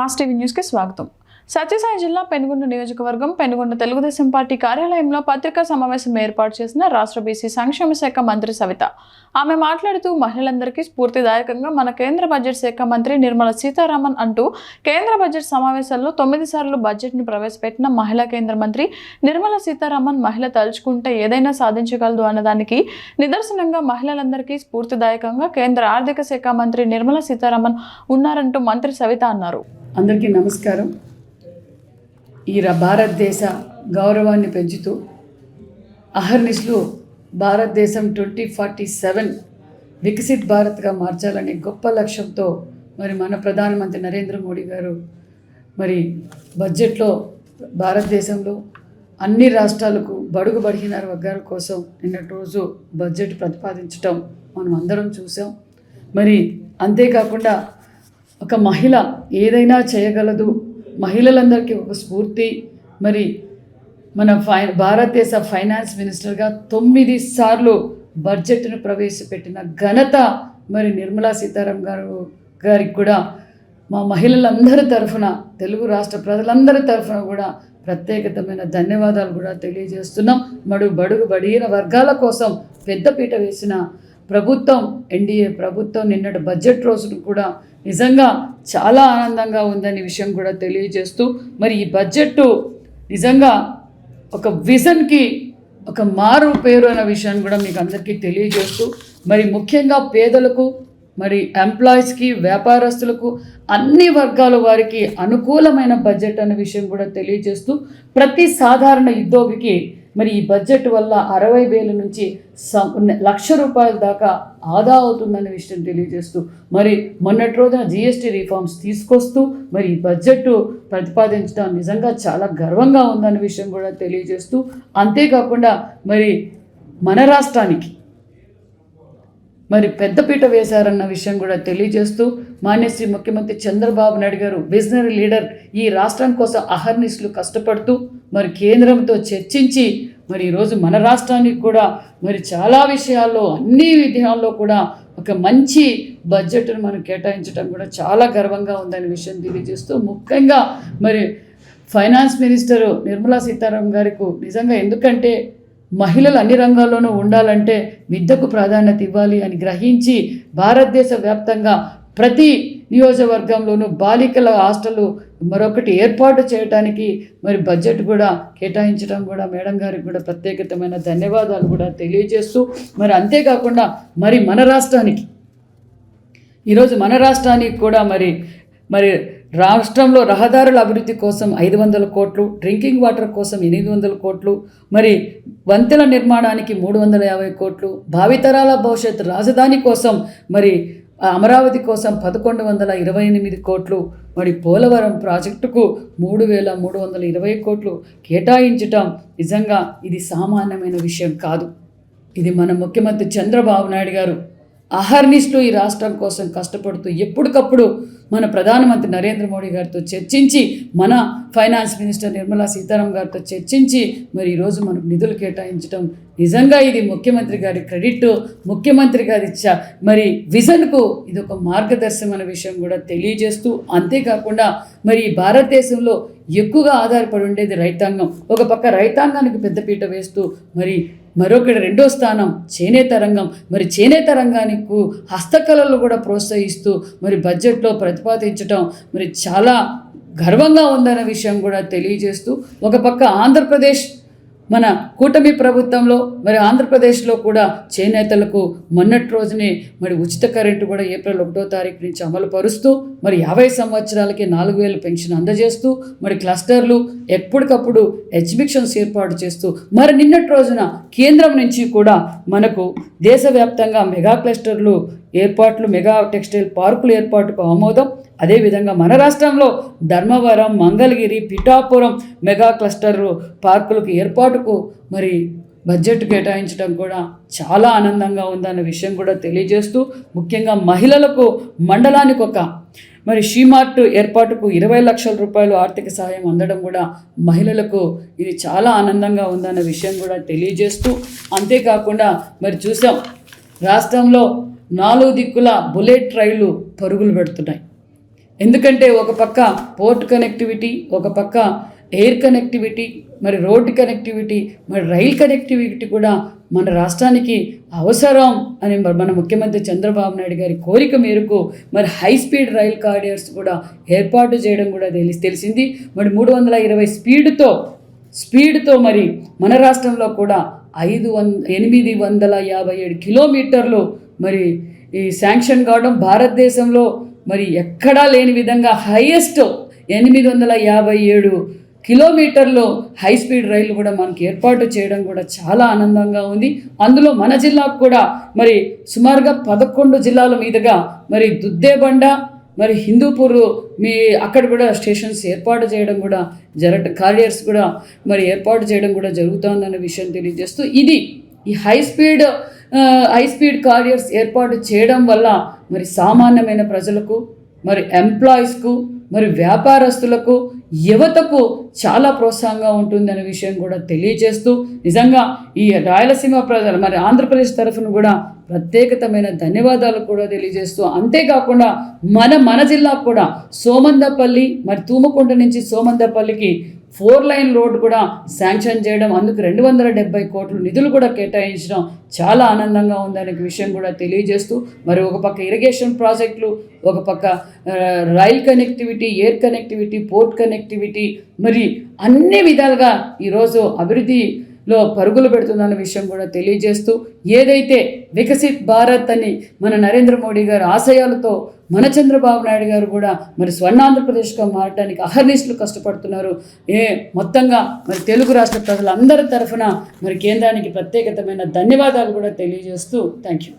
Mass TV న్యూస్కి స్వాగతం. సత్యసాయి జిల్లా పెనుగొండ నియోజకవర్గం పెనుగొండ తెలుగుదేశం పార్టీ కార్యాలయంలో పత్రికా సమావేశం ఏర్పాటు చేసిన రాష్ట్ర బీసీ సంక్షేమ శాఖ మంత్రి సవిత. ఆమె మాట్లాడుతూ మహిళలందరికీ స్ఫూర్తిదాయకంగా మన కేంద్ర బడ్జెట్ శాఖ మంత్రి నిర్మలా సీతారామన్ అంటూ కేంద్ర బడ్జెట్ సమావేశాల్లో తొమ్మిది సార్లు బడ్జెట్ను ప్రవేశపెట్టిన మహిళా కేంద్ర మంత్రి నిర్మలా సీతారామన్ మహిళ తలుచుకుంటే ఏదైనా సాధించగలదు అన్నదానికి నిదర్శనంగా మహిళలందరికీ స్ఫూర్తిదాయకంగా కేంద్ర ఆర్థిక శాఖ మంత్రి నిర్మలా సీతారామన్ ఉన్నారంటూ మంత్రి సవిత అన్నారు. అందరికీ నమస్కారం. ఈ భారతదేశ గౌరవాన్ని పెంచుతూ అహర్నిస్లు భారతదేశం ట్వంటీ ఫార్టీ సెవెన్ వికసిత్ భారత్గా మార్చాలనే గొప్ప లక్ష్యంతో మరి మన ప్రధానమంత్రి నరేంద్ర మోడీ గారు మరి బడ్జెట్లో భారతదేశంలో అన్ని రాష్ట్రాలకు బడుగు బడిగిన వర్గాల కోసం నిన్నటి రోజు బడ్జెట్ ప్రతిపాదించటం మనం అందరం చూసాం మరి అంతేకాకుండా ఒక మహిళ ఏదైనా చేయగలదు. మహిళలందరికీ ఒక స్ఫూర్తి. మరి మన ఫై భారతదేశ ఫైనాన్స్ మినిస్టర్గా తొమ్మిది సార్లు బడ్జెట్ను ప్రవేశపెట్టిన ఘనత మరి నిర్మలా సీతారాం గారు గారికి కూడా మా మహిళలందరి తరఫున తెలుగు రాష్ట్ర ప్రజలందరి తరఫున కూడా ప్రత్యేకతమైన ధన్యవాదాలు కూడా తెలియజేస్తున్నాం. మడు బడుగు బడిగిన వర్గాల కోసం పెద్దపీట వేసిన ప్రభుత్వం ఎన్డీఏ ప్రభుత్వం నిన్నటి బడ్జెట్ రోజును కూడా నిజంగా చాలా ఆనందంగా ఉందనే విషయం కూడా తెలియజేస్తూ మరి ఈ బడ్జెట్ నిజంగా ఒక విజన్కి ఒక మారు పేరు అనే విషయాన్ని కూడా మీకు అందరికీ తెలియజేస్తూ మరి ముఖ్యంగా పేదలకు మరి ఎంప్లాయీస్కి వ్యాపారస్తులకు అన్ని వర్గాల వారికి అనుకూలమైన బడ్జెట్ అనే విషయం కూడా తెలియజేస్తూ ప్రతి సాధారణ ఉద్యోగికి మరి ఈ బడ్జెట్ వల్ల అరవై వేల నుంచి లక్ష రూపాయల దాకా ఆదా అవుతుందనే విషయం తెలియజేస్తూ మరి మొన్నటి రోజున జిఎస్టీ రిఫార్మ్స్ తీసుకొస్తూ మరి ఈ బడ్జెట్ ప్రతిపాదించడం నిజంగా చాలా గర్వంగా ఉందనే విషయం కూడా తెలియజేస్తూ అంతేకాకుండా మరి మన రాష్ట్రానికి మరి పెద్దపీట వేశారన్న విషయం కూడా తెలియజేస్తూ మాన్యశ్రీ ముఖ్యమంత్రి చంద్రబాబు నాయుడు గారు విజనరీ లీడర్ ఈ రాష్ట్రం కోసం అహర్నిస్లు కష్టపడుతూ మరి కేంద్రంతో చర్చించి మరి ఈరోజు మన రాష్ట్రానికి కూడా మరి చాలా విషయాల్లో అన్ని విధాల్లో కూడా ఒక మంచి బడ్జెట్ను మనం కేటాయించడం కూడా చాలా గర్వంగా ఉందనే విషయం తెలియజేస్తూ ముఖ్యంగా మరి ఫైనాన్స్ మినిస్టరు నిర్మలా సీతారామన్ గారికి నిజంగా ఎందుకంటే మహిళలు అన్ని రంగాల్లోనూ ఉండాలంటే విద్యకు ప్రాధాన్యత ఇవ్వాలి అని గ్రహించి భారతదేశ వ్యాప్తంగా ప్రతి నియోజకవర్గంలోనూ బాలికల హాస్టల్ మరొకటి ఏర్పాటు చేయడానికి మరి బడ్జెట్ కూడా కేటాయించడం కూడా మేడం గారికి కూడా ప్రత్యేకతమైన ధన్యవాదాలు కూడా తెలియజేస్తూ మరి అంతేకాకుండా మరి మన రాష్ట్రానికి ఈరోజు మన రాష్ట్రానికి కూడా మరి మరి రాష్ట్రంలో రహదారుల అభివృద్ధి కోసం ఐదు వందల కోట్లు డ్రింకింగ్ వాటర్ కోసం ఎనిమిది వందల కోట్లు మరి వంతెన నిర్మాణానికి మూడు వందల యాభై కోట్లు భావితరాల భవిష్యత్ రాజధాని కోసం మరి అమరావతి కోసం పదకొండు వందల ఇరవై ఎనిమిది కోట్లు మరి పోలవరం ప్రాజెక్టుకు మూడు వేల మూడు వందల ఇరవై కోట్లు కేటాయించటం నిజంగా ఇది సామాన్యమైన విషయం కాదు. ఇది మన ముఖ్యమంత్రి చంద్రబాబు నాయుడు గారు అహర్నిస్లు ఈ రాష్ట్రం కోసం కష్టపడుతూ ఎప్పటికప్పుడు మన ప్రధానమంత్రి నరేంద్ర మోడీ గారితో చర్చించి మన ఫైనాన్స్ మినిస్టర్ నిర్మలా సీతారాం గారితో చర్చించి మరి ఈరోజు మనకు నిధులు కేటాయించడం నిజంగా ఇది ముఖ్యమంత్రి గారి క్రెడిట్ ముఖ్యమంత్రి గారి చ మరి విజన్కు ఇది ఒక మార్గదర్శకమైన విషయం కూడా తెలియజేస్తూ అంతేకాకుండా మరి భారతదేశంలో ఎక్కువగా ఆధారపడి ఉండేది రైతాంగం. ఒక పక్క రైతాంగానికి పెద్దపీట వేస్తూ మరి మరొకటి రెండో స్థానం చేనేత రంగం. మరి చేనేత రంగానికి హస్తకళలు కూడా ప్రోత్సహిస్తూ మరి బడ్జెట్లో ప్రతిపాదించటం మరి చాలా గర్వంగా ఉందన్న విషయం కూడా తెలియజేస్తూ ఒక పక్క ఆంధ్రప్రదేశ్ మన కూటమి ప్రభుత్వంలో మరి ఆంధ్రప్రదేశ్లో కూడా చేనేతలకు మొన్నటి రోజునే మరి ఉచిత కరెంటు కూడా ఏప్రిల్ ఒకటో తారీఖు నుంచి అమలు పరుస్తూ మరి యాభై సంవత్సరాలకి నాలుగు వేల పెన్షన్ అందజేస్తూ మరి క్లస్టర్లు ఎప్పటికప్పుడు ఎగ్జిబిషన్స్ ఏర్పాటు చేస్తూ మరి నిన్నటి రోజున కేంద్రం నుంచి కూడా మనకు దేశవ్యాప్తంగా మెగా క్లస్టర్లు ఏర్పాట్లు మెగా టెక్స్టైల్ పార్కుల ఏర్పాటుకు ఆమోదం. అదేవిధంగా మన రాష్ట్రంలో ధర్మవరం మంగళగిరి పిఠాపురం మెగా క్లస్టర్ పార్కులకు ఏర్పాటుకు మరి బడ్జెట్ కేటాయించడం కూడా చాలా ఆనందంగా ఉందన్న విషయం కూడా తెలియజేస్తూ ముఖ్యంగా మహిళలకు మండలానికి ఒక మరి షీమార్ట్ ఏర్పాటుకు ఇరవై లక్షల రూపాయలు ఆర్థిక సహాయం అందడం కూడా మహిళలకు ఇది చాలా ఆనందంగా ఉందన్న విషయం కూడా తెలియజేస్తూ అంతేకాకుండా మరి చూసాం రాష్ట్రంలో నాలుగు దిక్కుల బుల్లెట్ రైళ్ళు పరుగులు పెడుతున్నాయి. ఎందుకంటే ఒక పక్క పోర్ట్ కనెక్టివిటీ ఒక పక్క ఎయిర్ కనెక్టివిటీ మరి రోడ్డు కనెక్టివిటీ మరి రైల్ కనెక్టివిటీ కూడా మన రాష్ట్రానికి అవసరం అని మన ముఖ్యమంత్రి చంద్రబాబు నాయుడు గారి కోరిక మేరకు మరి హై స్పీడ్ రైల్ కారిడార్స్ కూడా ఏర్పాటు చేయడం కూడా తెలిసి తెలిసింది. మరి మూడు వందల ఇరవై స్పీడ్తో స్పీడ్తో మరి మన రాష్ట్రంలో కూడా ఐదు వంద ఎనిమిది వందల యాభై ఏడు కిలోమీటర్లు మరి ఈ శాంక్షన్ కావడం భారతదేశంలో మరి ఎక్కడా లేని విధంగా హైయెస్ట్ ఎనిమిది వందల యాభై ఏడు కిలోమీటర్లు హై స్పీడ్ రైలు కూడా మనకి ఏర్పాటు చేయడం కూడా చాలా ఆనందంగా ఉంది. అందులో మన జిల్లాకు కూడా మరి సుమారుగా పదకొండు జిల్లాల మీదుగా మరి దుద్దేబండ మరి హిందూపూర్ మీ అక్కడ కూడా స్టేషన్స్ ఏర్పాటు చేయడం కూడా జరగ కారియర్స్ కూడా మరి ఏర్పాటు చేయడం కూడా జరుగుతుందన్న విషయం తెలియజేస్తూ ఇది. ఈ high speed high speed carriers ఏర్పాటు చేయడం వల్ల మరి సామాన్యమైన ప్రజలకు మరి ఎంప్లాయీస్కు మరి వ్యాపారస్తులకు యువతకు చాలా ప్రోత్సాహంగా ఉంటుందనే విషయం కూడా తెలియజేస్తూ నిజంగా ఈ రాయలసీమ ప్రజలు మరి ఆంధ్రప్రదేశ్ తరఫున కూడా ప్రత్యేకతమైన ధన్యవాదాలు కూడా తెలియజేస్తూ అంతేకాకుండా మన మన జిల్లాకు కూడా సోమందపల్లి మరి తూముకుంట నుంచి సోమందపల్లికి ఫోర్ లైన్ రోడ్ కూడా శాంక్షన్ చేయడం అందుకు రెండు వందల డెబ్బై కోట్లు నిధులు కూడా కేటాయించడం చాలా ఆనందంగా ఉందనే విషయం కూడా తెలియజేస్తూ మరి ఒక పక్క ఇరిగేషన్ ప్రాజెక్టులు ఒక పక్క rail connectivity air connectivity port connectivity మరి అన్ని విధాలుగా ఈరోజు అభివృద్ధి లో పరుగులు పెడుతుందన్న విషయం కూడా తెలియజేస్తూ ఏదైతే వికసిత్ భారత్ అని మన నరేంద్ర మోడీ గారు ఆశయాలతో మన చంద్రబాబు నాయుడు గారు కూడా మరి స్వర్ణాంధ్రప్రదేశ్గా మారడానికి అహర్నిశలు కష్టపడుతున్నారు. ఏ మొత్తంగా మరి తెలుగు రాష్ట్ర ప్రజలందరి తరఫున మరి కేంద్రానికి ప్రత్యేకతమైన ధన్యవాదాలు కూడా తెలియజేస్తూ థ్యాంక్ యూ